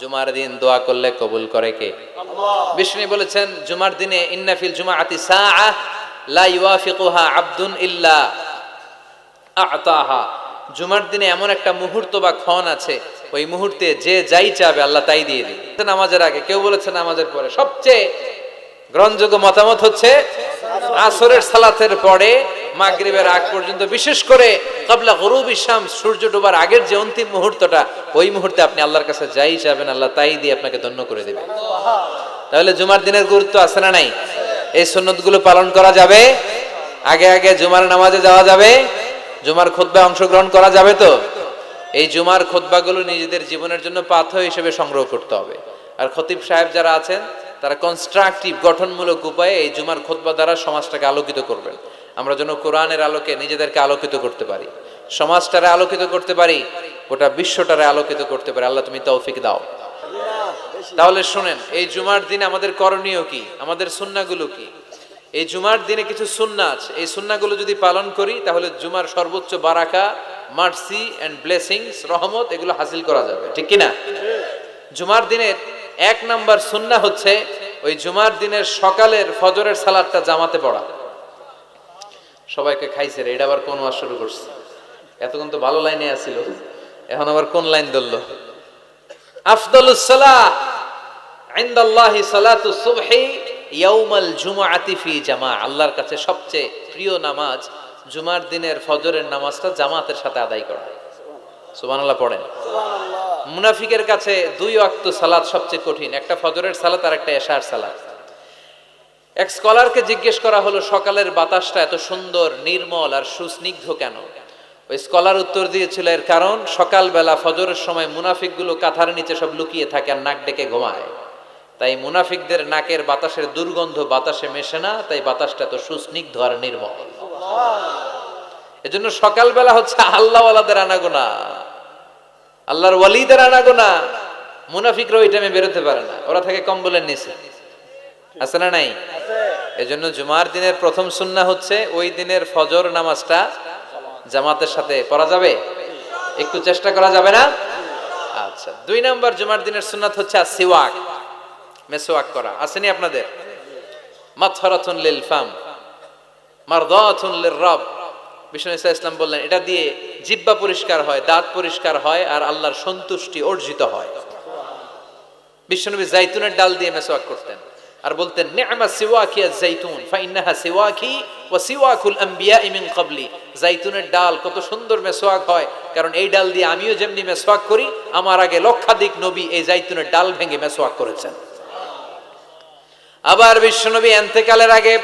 জুমার দিন দোয়া করলে কবুল করে কে? বিষ্ণু বলেছেন জুমার দিনে ইন্নাফিল জুমা আতি লা ইউয়াফিকুহা আব্দুন ইল্লা আতাহা। জুমার দিনে এমন একটা মুহূর্ত বা ক্ষণ আছে ওই মুহূর্তে যে যাই চাবে আল্লাহ তাই দিয়ে দিবে। নামাজের আগে কেউ বলেছে নামাজের পরে সবচেয়ে গ্রহণযোগ্য মতামত হচ্ছে, আসরের সালাতের পরে মাগরিবের আগ পর্যন্ত, বিশেষ করে কাবলা গরুব ইসলাম সূর্য ডোবার আগের যে অন্তিম মুহূর্তটা, ওই মুহূর্তে আপনি আল্লাহর কাছে যাই চাবেন আল্লাহ তাই দিয়ে আপনাকে ধন্য করে দেবে। তাহলে জুমার দিনের গুরুত্ব আছে না নাই? এই সুন্নতগুলো পালন করা যাবে। আগে আগে জুমার নামাজে যাওয়া যাবে। জুমার খোদ্বায় অংশগ্রহণ করা যাবে তো? এই জুমার খোদ্বাগুলো নিজেদের জীবনের জন্য পাথর হিসেবে সংগ্রহ করতে হবে। আর খতিব সাহেব যারা আছেন তারা কনস্ট্রাকটিভ গঠনমূলক উপায়ে এই জুমার খোদ্বা দ্বারা সমাজটাকে আলোকিত করবেন। আমরা যেন কোরআনের আলোকে নিজেদেরকে আলোকিত করতে পারি। সমাজটারে আলোকিত করতে পারি, গোটা বিশ্বটারে আলোকিত করতে পারি। আল্লাহ তুমি তৌফিক দাও। তাহলে শুনেন, এই জুমার দিনে আমাদের করণীয় কি? আমাদের সুন্নাগুলো কি? এই জুমার দিনে কিছু সুন্না আছে। এই সুন্নাগুলো যদি পালন করি, তাহলে জুমার সর্বোচ্চ বারাকা, মার্সি অ্যান্ড ব্লেসিংস, রহমত, এগুলো হাসিল করা যাবে। ঠিক কি না জুমার দিনের এক নাম্বার সুন্না হচ্ছে ওই জুমার দিনের সকালের ফজরের সালাদটা জামাতে পড়া। সবাইকে খাইছে রে, এটা আবার কোন ওয়াজ শুরু করছে? এতক্ষণ তো ভালো লাইনে আসছিল এখন আবার কোন লাইন ধরলো? জামা। আল্লাহর কাছে সবচেয়ে প্রিয় নামাজ জুমার দিনের ফজরের নামাজটা জামাতের সাথে আদায় করা। সুবহানাল্লাহ, পড়েন। মুনাফিকের কাছে দুই ওয়াক্ত সালাদ সবচেয়ে কঠিন, একটা ফজরের সালাত আর একটা এশার সালাদ এক স্কলারকে জিজ্ঞেস করা হলো, সকালের বাতাসটা এত সুন্দর, নির্মল আর সুস্নিগ্ধ কেন? ওই স্কলার উত্তর দিয়েছিল, এর কারণ সকালবেলা ফজরের সময় মুনাফিকগুলো কাঁথার নিচে সব লুকিয়ে থাকে আর নাক ডেকে ঘুমায়। তাই মুনাফিকদের নাকের বাতাসের দুর্গন্ধ বাতাসে মেশে না, তাই বাতাসটা এত সুস্নিগ্ধ আর নির্মল। এজন্য সকালবেলা হচ্ছে আল্লাহওয়ালাদের আনাগোনা। আল্লাহর ওয়ালিদের আনাগোনা মুনাফিকরা ওই টাইমে বেরোতে পারে না। ওরা থাকে কম্বলের নিচে। আছে না নাই? এজন্য জুমার দিনের প্রথম সুন্না হচ্ছে ওই দিনের ফজর নামাজটা জামাতের সাথে পড়া যাবে? একটু চেষ্টা করা যাবে না? আচ্ছা দুই নাম্বার জুমার দিনের সুন্নাত হচ্ছে সিওয়াক মেসোয়াক করা। আসেনি আপনাদের? মাথরাতুন লিল ফাম, মারদাতুন লির রব। বিষ্ণু ইসা ইসলাম বললেন, এটা দিয়ে জিব্বা পরিষ্কার হয়, দাঁত পরিষ্কার হয় আর আল্লাহর সন্তুষ্টি অর্জিত হয়। বিশ্বনবী জাইতুনের ডাল দিয়ে মেসোয়াক করতেন আর বলতেন, নি'মা সিওয়াকি আজ-জাইতুন ফাইন্নাহা সিওয়াকি ওয়া সিওয়াকুল আম্বিয়া মিন ক্বাবলি। জাইতুনের ডাল কত সুন্দর মেসোয়াক হয়, কারণ এই ডাল দিয়ে আমিও যেমনি মেসোয়াক করি, আমার আগে লক্ষাধিক নবী এই জাইতুনের ডাল ভেঙে মেসোয়াক করেছেন। আবার বিশ্বনবী এন্তেকালের আগে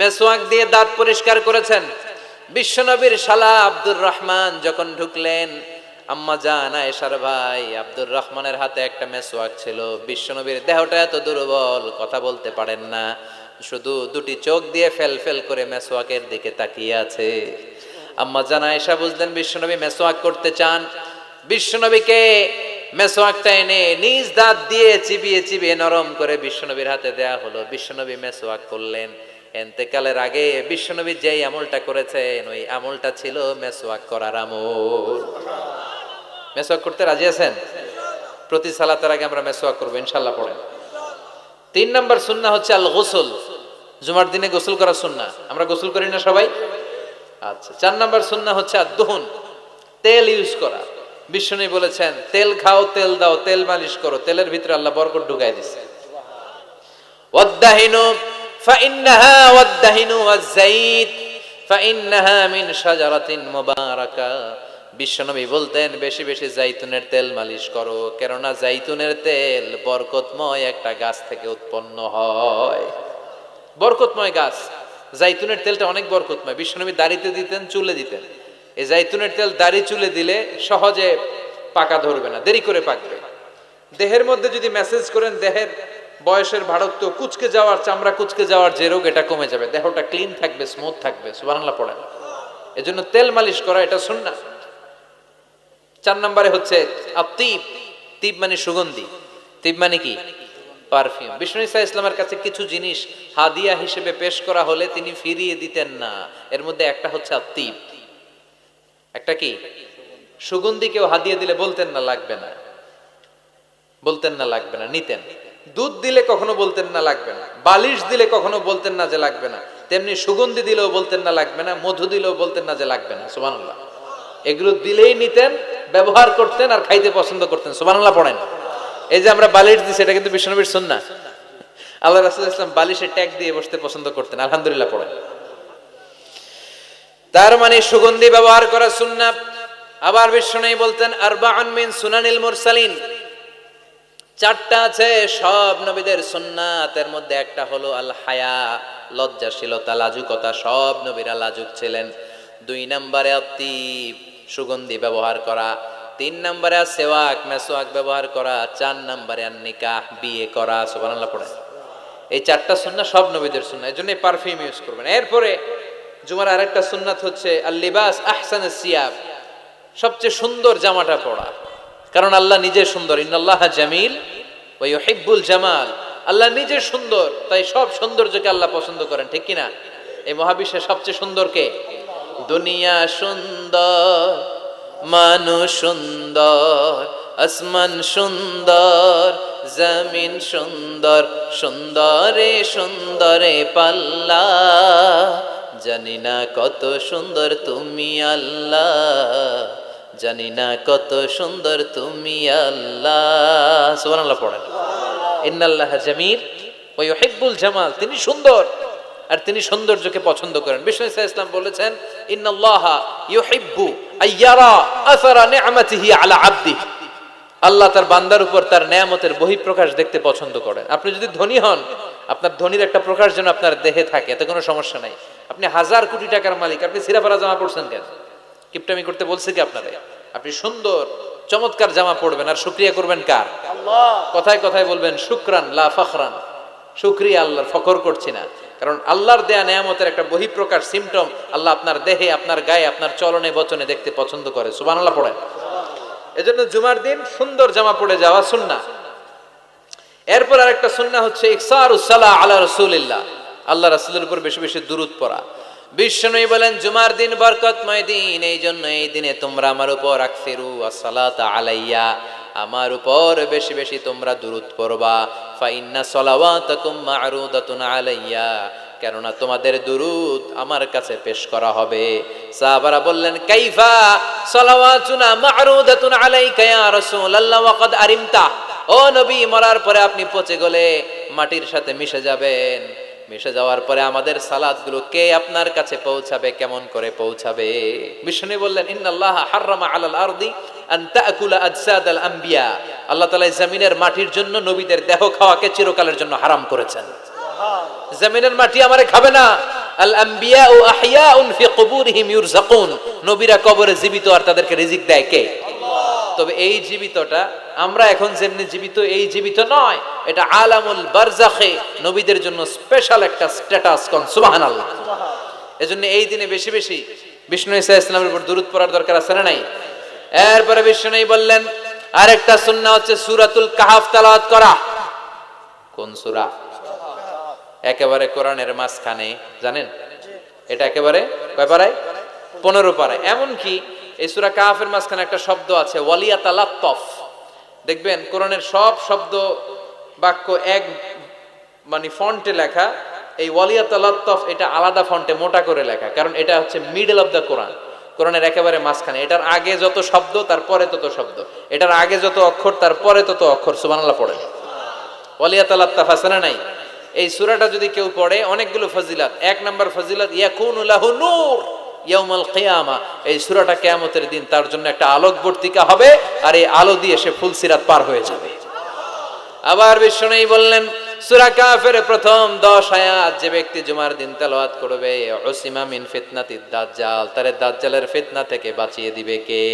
মেসোয়াক দিয়ে দাঁত পরিষ্কার করেছেন। বিশ্বনবীর শালা আব্দুর রহমান যখন ঢুকলেন, আম্মা জান, আয়েশার ভাই আব্দুর রহমানের হাতে একটা মেসোয়াক ছিল। বিশ্বনবীর দেহটা এত দুর্বল, কথা বলতে পারেন না। শুধু দুটি চোখ দিয়ে ফেল ফেল করে মেসোয়াকের দিকে তাকিয়ে আছে। আম্মা জান, আয়েশা বুঝলেন বিশ্বনবী মেসোয়াক করতে চান। বিশ্বনবীকে মেসোয়াকটা এনে নিজ দাঁত দিয়ে চিবিয়ে চিবিয়ে নরম করে বিশ্বনবীর হাতে দেয়া হলো। বিশ্বনবী মেসোয়াক করলেন। এন্তেকালের আগে বিশ্বনবী যেই আমলটা করেছেন, ওই আমলটা ছিল মেসোয়াক করার আমল। মেসোয়াক করতে রাজি আছেন? প্রতি সালাতের আগে আমরা মেসোয়াক করব, ইনশাল্লাহ পড়েন। তিন নম্বর সুন্না হচ্ছে আল গোসল জুমার দিনে গোসল করা সুন্না। আমরা গোসল করি না সবাই? আচ্ছা চার নম্বর সুন্না হচ্ছে আর দোহন তেল ইউজ করা। বিষ্ণু বলেছেন, তেল খাও, তেল দাও, তেল মালিশ করো, তেলের ভিতরে আল্লাহ বরকত ঢুকাই ওয়াদ্দাহিনু فإنها والدهن والزيت فإنها من شجرة مباركة বিশ্বনবী বলতেন বেশি বেশি জাইতুনের তেল মালিশ করো কেননা জাইতুনের তেল বরকতময় একটা গাছ থেকে উৎপন্ন হয় বরকতময় গাছ জাইতুনের তেলটা অনেক বরকতময় বিশ্বনবী দাড়িতে দিতেন চুলে দিতেন এই জাইতুনের তেল দাড়ি চুলে দিলে সহজে পাকা ধরবে না দেরি করে পাকবে দেহের মধ্যে যদি মেসেজ করেন দেহের বয়সের ভারত্ব, কুচকে যাওয়ার চামড়া, কুচকে যাওয়ার যে রোগ, এটা কমে যাবে। দেহটা ক্লিন থাকবে স্মুথ থাকবে, সুবহানাল্লাহ পড়েন এজন্য তেল মালিশ করা, এটা সুন্নাহ। চার নম্বরে হচ্ছে আতিব তিব। মানে সুগন্ধি। তিব মানে কি? পারফিউম। বিষ্ণু ইসা ইসলামের কাছে কিছু জিনিস হাদিয়া হিসেবে পেশ করা হলে তিনি ফিরিয়ে দিতেন না। এর মধ্যে একটা হচ্ছে আতিব একটা কি? সুগন্ধি কেউ হাদিয়া দিলে বলতেন না, লাগবে না। বলতেন না, লাগবে না, নিতেন। দুধ দিলে কখনো বলতেন না লাগবে না, বালিশ দিলে কখনো বলতেন না যে লাগবে না, তেমনি সুগন্ধি দিলেও বলতেন না লাগবে না, মধু দিলেও বলতেন না যে লাগবে না, সুবহানাল্লাহ। এগুলো দিলেই নিতেন, ব্যবহার করতেন আর খাইতে পছন্দ করতেন, সুবহানাল্লাহ পড়েন। এই যে আমরা বালিশ দিছি, এটা কিন্তু বিষ্ণুনবীর সুন্না আল্লাহ রাসূল ইসলাম বালিশে ট্যাগ দিয়ে বসতে পছন্দ করতেন, আলহামদুলিল্লাহ পড়েন। তার মানে সুগন্ধি ব্যবহার করা সুন্না আবার বিষ্ণু বলতেন আরবাআন আনমিন সুনানিল মুরসালিন। চারটা আছে, সব নবীদের সুন্নাতের মধ্যে একটা হলো আল হায়া লজ্জাশীলতা, লাজুকতা, সব নবীরা লাজুক ছিলেন। দুই নম্বরে আত্মীপ সুগন্ধি ব্যবহার করা। তিন নম্বরে সেওয়াক, মেসোয়াক ব্যবহার করা। চার নম্বরে নিকাহ বিয়ে করা, সুবহানাল্লাহ পড়ে। এই চারটা সুন্নাহ সব নবীদের সুন্নাহ, এই জন্য পারফিউম ইউজ করবেন। এরপরে জুমার আরেকটা সুন্নাত হচ্ছে আল লিবাস আহসান সিয়াব সবচেয়ে সুন্দর জামাটা পরা। কারণ আল্লাহ নিজে সুন্দর। ইন্নাল্লাহ জামিল ওই হিব্বুল জামাল। আল্লাহ নিজে সুন্দর, তাই সব সৌন্দর্যকে আল্লাহ পছন্দ করেন, ঠিক কিনা? এই মহাবিশ্বের সবচেয়ে সুন্দর কে? দুনিয়া সুন্দর, মানুষ সুন্দর, আসমান সুন্দর, জমিন সুন্দর, সুন্দরে সুন্দরে পাল্লা। জানি না কত সুন্দর তুমি আল্লাহ। জানি না কত সুন্দর তুমি আল্লাহ। পড়েন। ইন্নাল্লাহ জামিল ওই হিব্বুল জামাল। তিনি সুন্দর আর তিনি সৌন্দর্যকে পছন্দ করেন। বিষ্ণু ইসা ইসলাম বলেছেন, ইন্নাল্লাহ ইউহিব্বু আইয়ারা আসারা নি'মাতিহি আলা আবদি। আল্লাহ তার বান্দার উপর তার নেয়ামতের বহিঃপ্রকাশ দেখতে পছন্দ করেন। আপনি যদি ধনী হন, আপনার ধনীর একটা প্রকাশ যেন আপনার দেহে থাকে, এতে কোনো সমস্যা নাই। আপনি হাজার কোটি টাকার মালিক, আপনি সিরাফারা জামা পড়ছেন কেন? কিপটামি করতে বলছে কি আপনারে? আপনি সুন্দর চমৎকার জামা পড়বেন আর শুক্রিয়া করবেন কার? কথায় কথায় বলবেন শুক্রান লা ফখরান। শুক্রিয়া আল্লাহর ফখর করছি না। কারণ আল্লাহর দেয়া নেয়ামতের একটা বহিঃপ্রকাশ সিমটম আল্লাহ আপনার দেহে আপনার গায়ে আপনার চলনে বচনে দেখতে পছন্দ করে। সুবহানাল্লাহ পড়েন। এজন্য জুমার দিন সুন্দর জামা পড়ে যাওয়া সুন্না এরপর আরেকটা সুন্না হচ্ছে ইকসার উসালা আলা রসুলিল্লাহ। আল্লাহ রাসুলের উপর বেশি বেশি দূরত পড়া। বিশ্বনবী বলেন, জুমার দিন বরকতময় দিন, এই জন্য এই দিনে তোমরা আমার উপর আকফিরু আসসালাত আলাইয়া, আমার উপর বেশি বেশি তোমরা দূরত পড়বা। ফাইন্না সলাওয়াতাকুম মা'রুদাতুন আলাইয়া, কেননা তোমাদের দুরুদ আমার কাছে পেশ করা হবে। সাহাবারা বললেন, কাইফা সলাওয়াতুনা মা'রুদাতুন আলাইকা ইয়া রাসূলুল্লাহ ওয়া ক্বাদ আরিমতা। ও নবী, মরার পরে আপনি পচে গলে মাটির সাথে মিশে যাবেন। মিশে যাওয়ার পরে আমাদের সালাদগুলো কে আপনার কাছে পৌঁছাবে কেমন করে পৌঁছাবে? বিষ্ণু বললেন ইন্নাল্লাহ হাররামা আলাল আরদি আন তাকুলা আজসাদ আল আম্বিয়া আল্লাহ তাআলা জমিনের মাটির জন্য নবীদের দেহ খাওয়াকে চিরকালের জন্য হারাম করেছেন। জমিনের মাটি আমারে খাবে না। আল আম্বিয়া ও আহিয়াউন ফি কুবুরিহিম ইউরজাকুন নবীরা কবরে জীবিত আর তাদেরকে রিজিক দেয় কে? তবে এই জীবিতটা আমরা এখন যেমনি জীবিত, এই জীবিত নয়। এটা আলামুল বারজাখে নবীদের জন্য স্পেশাল একটা স্ট্যাটাস কন, সুবহানাল্লাহ। এজন্য এই দিনে বেশি বেশি বিষ্ণু ইসা ইসলামের উপর দূরত পড়ার দরকার আছে না নাই? এরপরে বিষ্ণু বললেন, আরেকটা সুন্নাহ হচ্ছে সূরাতুল কাহাফ তেলাওয়াত করা। কোন সূরা? একেবারে কোরআনের মাঝখানে, জানেন? এটা একেবারে কয় পারায় পনেরো পারায় এমনকি এই সুরা কাহাফের মাঝখানে একটা শব্দ আছে ওয়ালিয়াতা লাত্তফ দেখবেন কোরআনের সব শব্দ বাক্য এক মানে ফন্টে লেখা, এই ওয়ালিয়াতা লাত্তফ এটা আলাদা ফন্টে, মোটা করে লেখা, কারণ এটা হচ্ছে মিডল অফ দ্য কোরআন কোরআনের একেবারে মাঝখানে। এটার আগে যত শব্দ তার পরে তত শব্দ। এটার আগে যত অক্ষর তার পরে তত অক্ষর, সুবহানাল্লাহ পড়ে ওয়ালিয়াতা লাত্তাফ আছে না নাই? এই সূরাটা যদি কেউ পড়ে, অনেকগুলো ফজিলাত। এক নাম্বার ফজিলাত, ইয়াকুনু লাহু নূর। ইয়াউমাল কিয়ামা। এই সূরাটা কিয়ামতের দিন তার জন্য একটা আলোকবর্তিকা হবে আর এই আলো দিয়ে সে ফুলসিরাত পার হয়ে যাবে। আবার বিষ্ণুই বললেন সূরা কাফের প্রথম 10 আয়াত যে ব্যক্তি জুমার দিন তেলাওয়াত করবে উসিমা মিন ফিতনাতিদ দাজ্জাল তারে দাজ্জালের ফিতনা থেকে বাঁচিয়ে দিবে কে?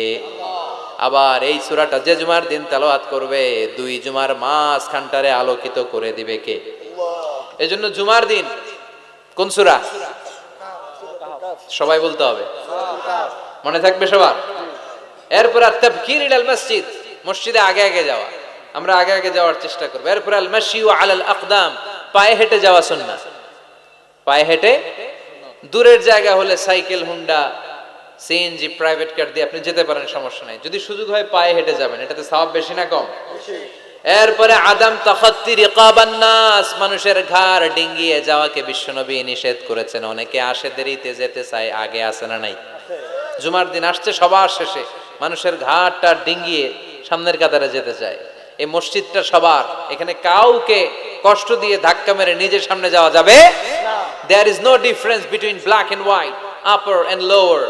আবার এই সূরাটা যে জুমার দিন তেলাওয়াত করবে দুই জুমার মাস খানটারে আলোকিত করে দিবে কে? এজন্য জুমার দিন কোন সূরা? সবাই বলতে হবে। মনে থাকবে সবার? এরপর আর তাবকির ইলাল মসজিদ, মসজিদে আগে আগে যাওয়া। আমরা আগে আগে যাওয়ার চেষ্টা করব। এরপর আল মাশি ওয়া আলাল আকদাম, পায়ে হেঁটে যাওয়া সুন্নাহ। পায়ে হেঁটে দূরের জায়গা হলে cycle, Honda CNG private car দিয়ে আপনি যেতে পারেন, সমস্যা নাই। যদি সুযোগ হয় পায়ে হেঁটে যাবেন। এটাতে সওয়াব বেশি না কম? এরপরে আদাম তখত্তি রিকাবান নাস, মানুষের ঘাড় ডিঙ্গিয়ে যাওয়াকে বিশ্বনবী নিষেধ করেছেন। অনেকে আসে দেরিতে যেতে চায়, আগে আসে না নাই। জুমার দিন আসছে, সবার শেষে মানুষের ঘাটটা ডিঙ্গিয়ে সামনের কাতারে যেতে চায়। এই মসজিদটা সবার। এখানে কাউকে কষ্ট দিয়ে ধাক্কা মেরে নিজের সামনে যাওয়া যাবে there is no difference between black and white upper and lower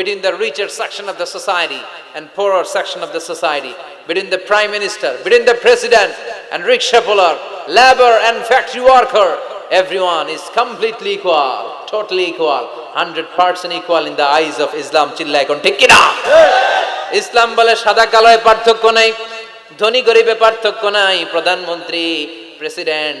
between the richer section of the society and poorer section of the society, between the prime minister, between the president and rickshaw puller, labor and factory worker. Everyone is completely equal, totally equal, 100% equal in the eyes of Islam. চিল্লা এখন ঠিক কিনা ইসলাম বলে সাদা কালোয় পার্থক্য নাই ধনী গরিবে পার্থক্য নাই প্রধানমন্ত্রী প্রেসিডেন্ট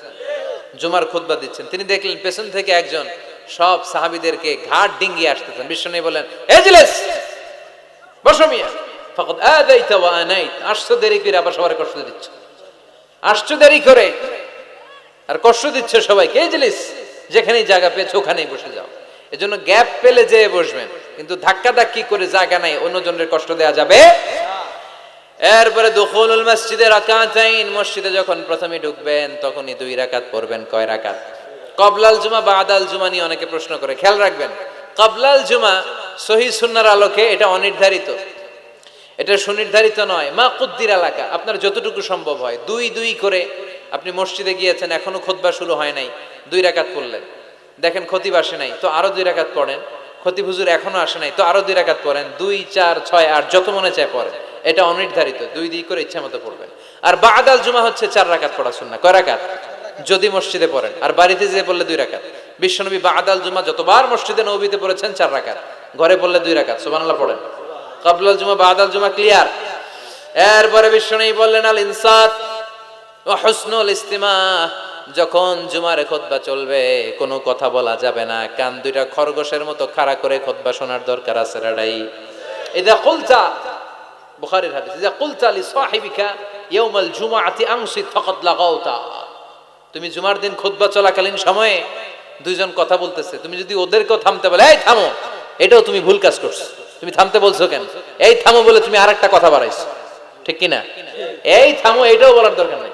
জুমার খুতবা দিচ্ছেন। তিনি দেখলেন পেছন থেকে একজন সব সাহাবিদেরকে ঘাট ডিঙ্গিয়ে আসতেছেন। বিশ্বনবী বলেন আবার কষ্ট দিচ্ছ। দেরি করে, আর কষ্ট যেখানেই জায়গা পেয়েছ, ওখানেই বসে যাও। এজন্য গ্যাপ পেলে যেয়ে বসবেন। কিন্তু ধাক্কা ধাক্কি করে জায়গা নাই, অন্যজনের কষ্ট দেয়া যাবে এরপরে দুখুলুল মসজিদে রাকাতাইন, মসজিদে যখন প্রথমে ঢুকবেন, তখনই দুই রাকাত পড়বেন। কয় রাকাত? কবলাল জুমা বা আদাল জুমা নিয়ে অনেকে প্রশ্ন করে। খেয়াল রাখবেন, কবলাল জুমা সহি সুন্নার আলোকে এটা অনির্ধারিত। এটা সুনির্ধারিত নয়। মা কুদ্দির এলাকা, আপনার যতটুকু সম্ভব হয়। দুই দুই করে আপনি মসজিদে গিয়েছেন, এখনও খোদবা শুরু হয় নাই, দুই রাকাত পড়লেন। দেখেন খতিব আসে নাই, তো আরও দুই রাকাত পড়েন। খতিব হুজুর এখনও আসে নাই, তো আরও দুই রাকাত পড়েন। দুই, চার, ছয়, আট, যত মনে চায় পড়েন। এটা অনির্ধারিত, দুই দুই করে ইচ্ছা মতো পড়বেন। আর বাদাল জুমা হচ্ছে চার রাকাত পড়া শুননা কয় রাকাত? যদি মসজিদে পড়েন। আর বাড়িতে যেয়ে পড়লে দুই রাকাত। বিশ্বনবী বাদাল জুমা যতবার মসজিদে, নবীতে পড়েছেন চার রাকাত। ঘরে পড়লে দুই রাকাত। সুবহানাল্লাহ, পড়েন। কাবলাল জুমা, বাদাল জুমা, ক্লিয়ার? এরপরে বিশ্বনবী বললেন, আল ইনসাত ও হুসনুল ইস্তিমা যখন জুমারে খোদবা চলবে, কোনো কথা বলা যাবে না। কান দুইটা খরগোশের মতো খাড়া করে খোদবা শোনার দরকার আছে রাডাই ইদা কুলতা বুখারীর হাদিস ইদা কুলতা লি সাহিবিকা ইয়াউমাল জুমআতি আনসিত ফাকাদ লাগাউতা তুমি জুমার দিন খুতবা চলাকালীন সময়ে দুইজন কথা বলতেছে। তুমি যদি ওদেরকেও থামতে বলে, এই থামো, এটাও তুমি ভুল কাজ করছ। তুমি থামতে বলছো কেন? এই থামো বলে তুমি আরেকটা কথা বাড়াইছো। ঠিক কি না এই থামো, এটাও বলার দরকার নাই।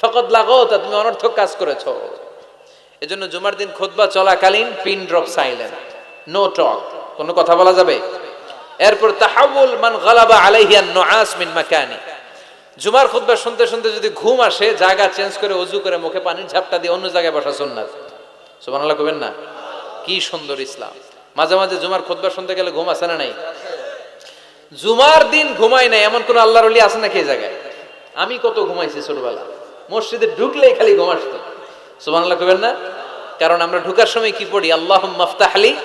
ফকত লাগো তা তুমি অনর্থক কাজ করেছ। এজন্য জুমার দিন খুতবা চলাকালীন pin drop silent. No talk. কোনো কথা বলা যাবে? এরপর তাহাবুল মান গালাবা আলাইহিয়ান নুআস মিন মাকানি। জুমার খুতবা শুনতে শুনতে যদি ঘুম আসে, জায়গা চেঞ্জ করে অজু করে মুখে পানির ঝাপটা দিয়ে অন্য জায়গায় বসা সুন্নাত। সুবহানাল্লাহ কবেন না? কি সুন্দর ইসলাম। মাঝে মাঝে জুমার খুতবা শুনতে গেলে ঘুম আসে না নাই? জুমার দিন ঘুমাই নাই, এমন কোন আল্লাহর ওলি আছে নাকি এই জায়গায়? আমি কত ঘুমাইছি ছোটবেলা। মসজিদে ঢুকলেই খালি ঘুম আসতো। সুবহানাল্লাহ কবেন না? কারণ আমরা ঢুকার সময় কি পড়ি? আল্লাহ মাফতাহলি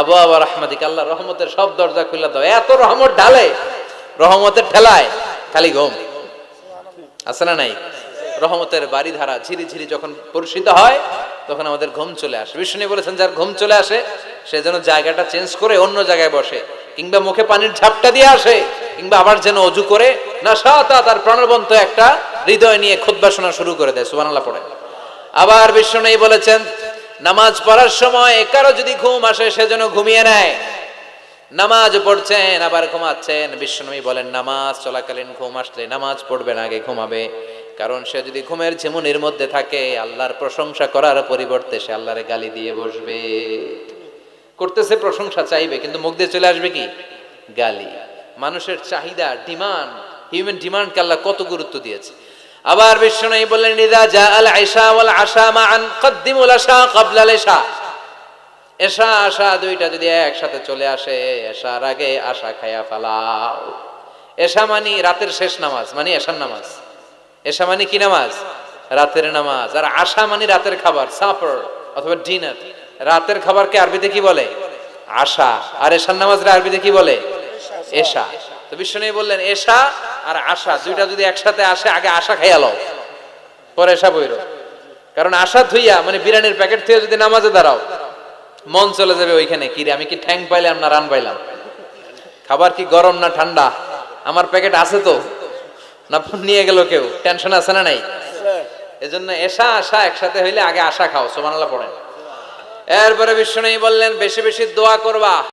আবু আবা রহমাদিক আল্লাহ রহমতের সব দরজা খুলে দাও। এত রহমত ঢালে, রহমতের ঠেলায় খালি ঘুম। আছে না নাই? রহমতের বাড়ি ধারা ঝিরি ঝিরি যখন পরিষিত হয়, তখন আমাদের ঘুম চলে আসে। বিষ্ণু বলেছেন, যার ঘুম চলে আসে, সে যেন জায়গাটা চেঞ্জ করে অন্য জায়গায় বসে, কিংবা মুখে পানির ঝাপটা দিয়ে আসে, কিংবা আবার যেন অজু করে, না সাতা তার প্রাণবন্ত একটা হৃদয় নিয়ে খুদ্া শোনা শুরু করে দেয়। সুবানাল্লাহ পড়ে। আবার বিষ্ণু বলেছেন নামাজ পড়ার সময় কারও যদি ঘুম আসে, সে যেন ঘুমিয়ে নেয়। নামাজ পড়ছেন, আবার ঘুমাচ্ছেন। বিশ্বনবী বলেন, নামাজ চলাকালীন ঘুম আসলে নামাজ পড়বেন আগে ঘুমাবে। কারণ সে যদি ঘুমের ঝিমুনির মধ্যে থাকে, আল্লাহর প্রশংসা করার পরিবর্তে সে আল্লাহরে গালি দিয়ে বসবে। করতেছে প্রশংসা, চাইবে, কিন্তু মুখ দিয়ে চলে আসবে কি? গালি। মানুষের চাহিদা, ডিমান্ড, হিউম্যান ডিমান্ডকে আল্লাহ কত গুরুত্ব দিয়েছে। আবার বিশ্বনবী বললেন, ইদা জা আল আয়সা ওয়াল আশা মান কদ্দিমুল আশা ক্বাবলা আল ইশা এশা আশা দুইটা যদি একসাথে চলে আসে এশার আগে আশা খায়া ফালাও। এশা মানি রাতের শেষ নামাজ মানে এশার নামাজ। এশা মানে কি নামাজ? রাতের নামাজ। আর আশা মানে রাতের খাবার সাপার অথবা ডিনার রাতের খাবারকে আরবিতে কি বলে? আশা। আর এশার নামাজরা আরবিতে কি বলে? এশা তো বিশ্বনবী বললেন, এশা আর আশা, দুইটা যদি একসাথে আসে, আগে আশা খাইয়া লও। পরে এসা বইরো। কারণ আশা ধুইয়া মানে বিরিয়ানির প্যাকেট থেকে যদি নামাজে দাঁড়াও, মন চলে যাবে ওইখানে, কি রে, আমি কি ঠ্যাং পাইলাম না রান পাইলাম? খাবার কি গরম না ঠান্ডা? আমার প্যাকেট আছে তো? না নিয়ে গেল কেউ? টেনশন আছে না নাই? এজন্য এসা আশা একসাথে হইলে আগে আশা খাও সোমানাল্লাহ পড়েন। এরপরে বিষ্ণু বললেন, বেশি বেশি দোয়া করবা।